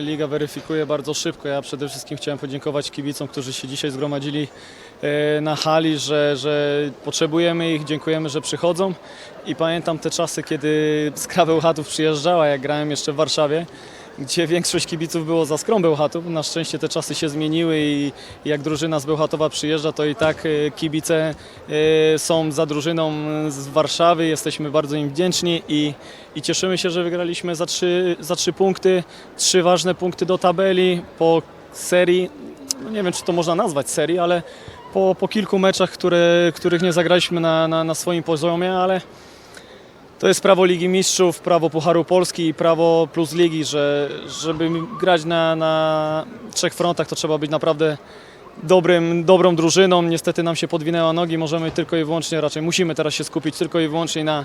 Liga weryfikuje bardzo szybko. Ja przede wszystkim chciałem podziękować kibicom, którzy się dzisiaj zgromadzili e, na hali, że, że potrzebujemy ich, dziękujemy, że przychodzą. I pamiętam te czasy, kiedy Skra Bełchatów przyjeżdżała, jak grałem jeszcze w Warszawie, gdzie większość kibiców było za Skrą Bełchatów. Na szczęście te czasy się zmieniły i jak drużyna z Bełchatowa przyjeżdża, to i tak e, kibice e, są za drużyną z Warszawy. Jesteśmy bardzo im wdzięczni i, i cieszymy się, że wygraliśmy za trzy, za trzy punkty. Trzy ważne punkty do tabeli po serii, no nie wiem czy to można nazwać serii, ale po, po kilku meczach, które, których nie zagraliśmy na, na, na swoim poziomie, ale to jest prawo Ligi Mistrzów, prawo Pucharu Polski i prawo plus Ligi, że żeby grać na, na trzech frontach to trzeba być naprawdę dobrym, dobrą drużyną. Niestety nam się podwinęła nogi, możemy tylko i wyłącznie, raczej musimy teraz się skupić tylko i wyłącznie na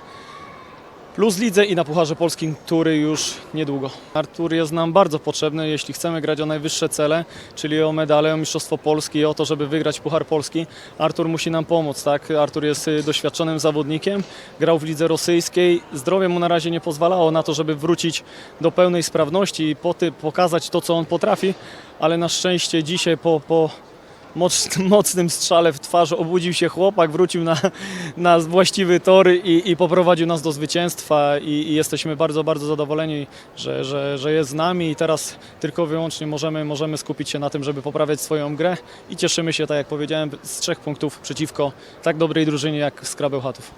plus lidze i na Pucharze Polskim, który już niedługo. Artur jest nam bardzo potrzebny, jeśli chcemy grać o najwyższe cele, czyli o medale, o Mistrzostwo Polski, o to, żeby wygrać Puchar Polski. Artur musi nam pomóc, tak? Artur jest y, doświadczonym zawodnikiem, grał w lidze rosyjskiej, zdrowie mu na razie nie pozwalało na to, żeby wrócić do pełnej sprawności i pokazać to, co on potrafi, ale na szczęście dzisiaj po, po mocnym strzale w twarz. Obudził się chłopak, wrócił na, na właściwy tor i, i poprowadził nas do zwycięstwa. I, i jesteśmy bardzo, bardzo zadowoleni, że, że, że jest z nami. I teraz tylko wyłącznie możemy, możemy skupić się na tym, żeby poprawiać swoją grę. I cieszymy się, tak jak powiedziałem, z trzech punktów przeciwko tak dobrej drużynie jak Skra Bełchatów.